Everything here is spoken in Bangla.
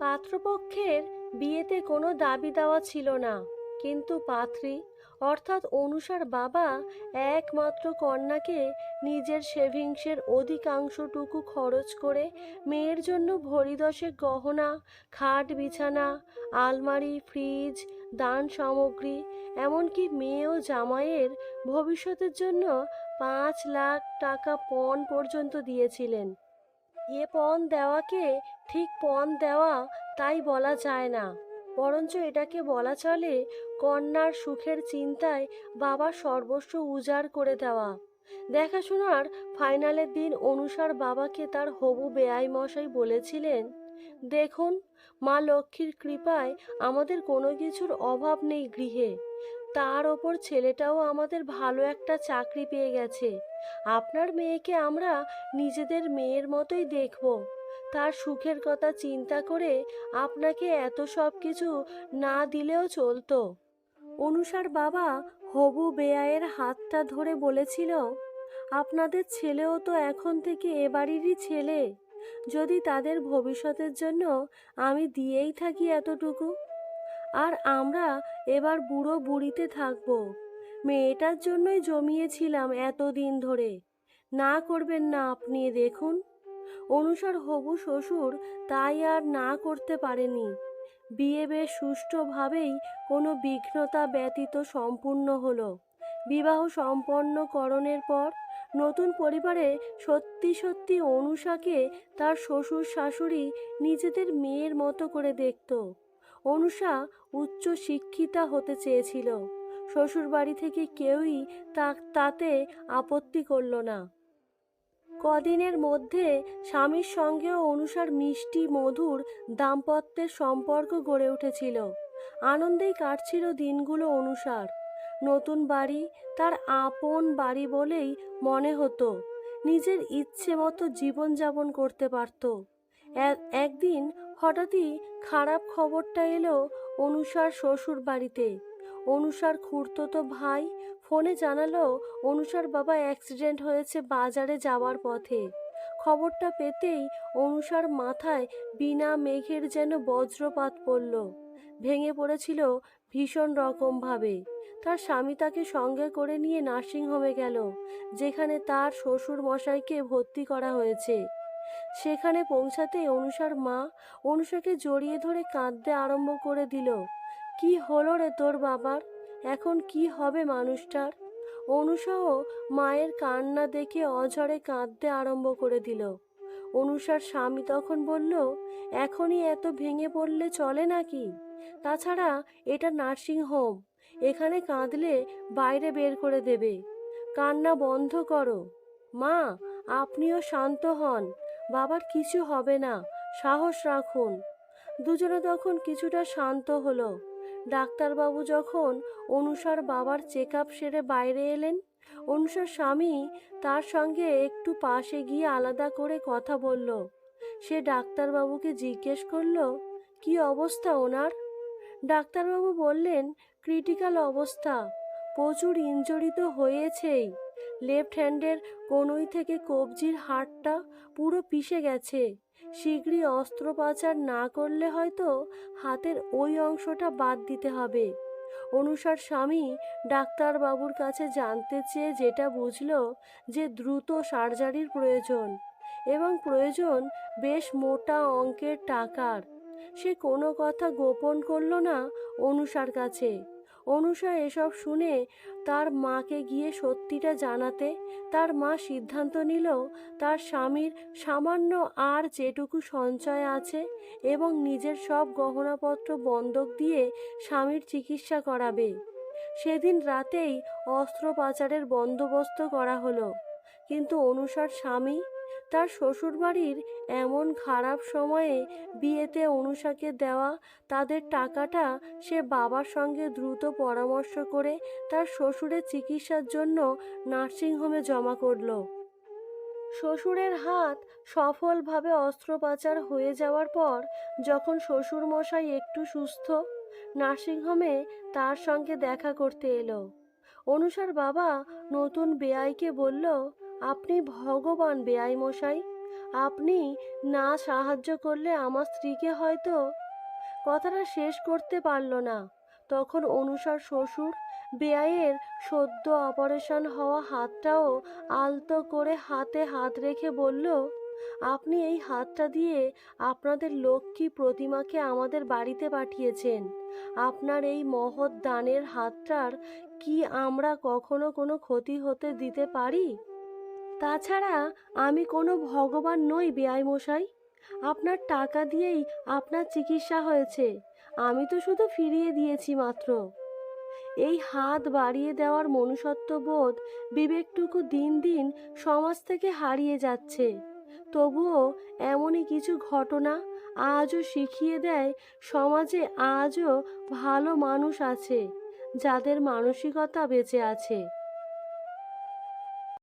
পাত্রপক্ষের বিয়েতে কোনো দাবি দেওয়া ছিল না। কিন্তু পাত্রী, অর্থাৎ অনুষার বাবা, একমাত্র কন্যাকে নিজের সেভিংসের অধিকাংশটুকু খরচ করে মেয়ের জন্য ভরিদশেক গহনা, খাট বিছানা, আলমারি, ফ্রিজ, দান সামগ্রী, এমনকি মেয়ে ও জামাইয়ের ভবিষ্যতের জন্য পাঁচ লাখ টাকা পণ পর্যন্ত দিয়েছিলেন। এ পণ দেওয়াকে ঠিক পণ দেওয়া তাই বলা যায় না। বরঞ্চ এটাকে বলা চলে কন্যার সুখের চিন্তায় বাবা সর্বস্ব উজাড় করে দেওয়া। দেখাশোনার ফাইনালের দিন অনুসার বাবাকে তার হবু বেআই মশাই বলেছিলেন, দেখুন, মা লক্ষ্মীর কৃপায় আমাদের কোনো কিছুর অভাব নেই গৃহে। তার ওপর ছেলেটাও আমাদের ভালো একটা চাকরি পেয়ে গেছে। আপনার মেয়েকে আমরা নিজেদের মেয়ের মতোই দেখব। তার সুখের কথা চিন্তা করে আপনাকে এত সব কিছু না দিলেও চলতো। অনুষার বাবা হবু বেয়ায়ের হাতটা ধরে বলেছিল, আপনাদের ছেলেও তো এখন থেকে এ বাড়িরই ছেলে। যদি তাদের ভবিষ্যতের জন্য আমি দিয়েই থাকি এতটুকু, আর আমরা এবার বুড়ো বুড়িতে থাকব। মেয়েটার জন্যই জমিয়েছিলাম এতদিন ধরে। না করবেন না আপনি, দেখুন। অনুসার হবু শ্বশুর তাই আর না করতে পারেনি। বিয়ে বেশ সুষ্ঠুভাবেই কোনো বিঘ্নতা ব্যতীত সম্পূর্ণ হলো। বিবাহ সম্পন্নকরণের পর নতুন পরিবারে সত্যি সত্যি অনুষাকে তার শ্বশুর শাশুড়ি নিজেদের মেয়ের মতো করে দেখত। অনুষা উচ্চ শিক্ষিতা হতে চেয়েছিল। শ্বশুর বাড়ি থেকে কেউই তাতে আপত্তি করল না। কদিনের মধ্যে স্বামীর সঙ্গেও অনুসার মিষ্টি মধুর দাম্পত্যের সম্পর্ক গড়ে উঠেছিল। আনন্দেই কাটছিল দিনগুলো অনুসার। নতুন বাড়ি তার আপন বাড়ি বলেই মনে হতো, নিজের ইচ্ছে মতো জীবনযাপন করতে পারত। একদিন হঠাৎই খারাপ খবরটা এলো অনুসার শ্বশুর বাড়িতে অনুষার খুড়তো ভাই। ফোনে জানালো, অনুষার বাবা অ্যাক্সিডেন্ট হয়েছে বাজারে যাওয়ার পথে। খবরটা পেতেই অনুষার মাথায় বিনা মেঘের যেন বজ্রপাত পড়ল। ভেঙে পড়েছিল ভীষণ রকমভাবে। তার স্বামী তাকে সঙ্গে করে নিয়ে নার্সিংহোমে গেল, যেখানে তার শ্বশুর মশাইকে ভর্তি করা হয়েছে। সেখানে পৌঁছাতে অনুষার মা অনুষাকে জড়িয়ে ধরে কাঁদতে আরম্ভ করে দিল। কি হলো রে তোর বাবার? এখন কি হবে মানুষটার? অনুষাও মায়ের কান্না দেখে অঝরে কাঁদতে আরম্ভ করে দিল। অনুষার স্বামী তখন বলল, এখনই এত ভেঙে পড়লে চলে নাকি? তাছাড়া এটা নার্সিং হোম। এখানে কাঁদলে বাইরে বের করে দেবে। কান্না বন্ধ করো। মা, আপনিও শান্ত হন। বাবার কিছু হবে না। সাহস রাখুন। দুজনে তখন কিছুটা শান্ত হলো। ডাক্তারবাবু যখন অনুষার বাবার চেক আপ সেরে বাইরে এলেন, অনুষার স্বামী তার সঙ্গে একটু পাশে গিয়ে আলাদা করে কথা বলল। সে ডাক্তারবাবুকে জিজ্ঞেস করল, কি অবস্থা ওনার? ডাক্তারবাবু বললেন, ক্রিটিক্যাল অবস্থা, প্রচুর ইঞ্জুরি তো হয়েছেই। লেফট হ্যান্ডের কনুই থেকে কবজির হাড়টা পুরো পিষে গেছে। শীঘ্রই অস্ত্রোপচার না করলে হয়তো হাতের ওই অংশটা বাদ দিতে হবে। অনুসার স্বামী ডাক্তারবাবুর কাছে জানতে চেয়ে যেটা বুঝলো যে দ্রুত সার্জারির প্রয়োজন এবং প্রয়োজন বেশ মোটা অঙ্কের টাকার। সে কোনো কথা গোপন করল না অনুসার কাছে। অনুষা এসব শুনে তার মাকে গিয়ে সত্যিটা জানাতে তার মা সিদ্ধান্ত নিল তার স্বামীর সামান্য আর যেটুকু সঞ্চয় আছে এবং নিজের সব গহনাপত্র বন্ধক দিয়ে স্বামীর চিকিৎসা করাবে। সেদিন রাতেই অস্ত্রোপাচারের বন্দোবস্ত করা হলো। কিন্তু অনুষার স্বামী তার শ্বশুরবাড়ির এমন খারাপ সময়ে বিয়েতে অনুষাকে দেওয়া, তাদের টাকাটা সে বাবার সঙ্গে দ্রুত পরামর্শ করে তার শ্বশুরের চিকিৎসার জন্য নার্সিংহোমে জমা করল। শ্বশুরের হাত সফলভাবে অস্ত্রোপচার হয়ে যাওয়ার পর যখন শ্বশুর মশাই একটু সুস্থ, নার্সিংহোমে তার সঙ্গে দেখা করতে এলো। অনুষার বাবা নতুন বেআইকে বলল আপনি ভগবান বেআই মশাই। আপনি না সাহায্য করলে আমার স্ত্রীকে হয়তো। কথাটা শেষ করতে পারল না। তখন অনুসার শ্বশুর বেআইয়ের সদ্য অপারেশন হওয়া হাতটাও আলতো করে হাতে হাত রেখে বলল, আপনি এই হাতটা দিয়ে আপনাদের লক্ষ্মী প্রতিমাকে আমাদের বাড়িতে পাঠিয়েছেন। আপনার এই মহৎ দানের হাতটার কি আমরা কখনো কোনো ক্ষতি হতে দিতে পারি? তাছাড়া আমি কোনো ভগবান নই বেআই মশাই আপনার টাকা দিয়েই আপনার চিকিৎসা হয়েছে। আমি তো শুধু ফিরিয়ে দিয়েছি মাত্র। এই হাত বাড়িয়ে দেওয়ার মনুষ্যত্ব বোধ বিবেকটুকু দিন দিন সমাজ থেকে হারিয়ে যাচ্ছে। তবুও এমনই কিছু ঘটনা আজও শিখিয়ে দেয়, সমাজে আজও ভালো মানুষ আছে, যাদের মানসিকতা বেঁচে আছে।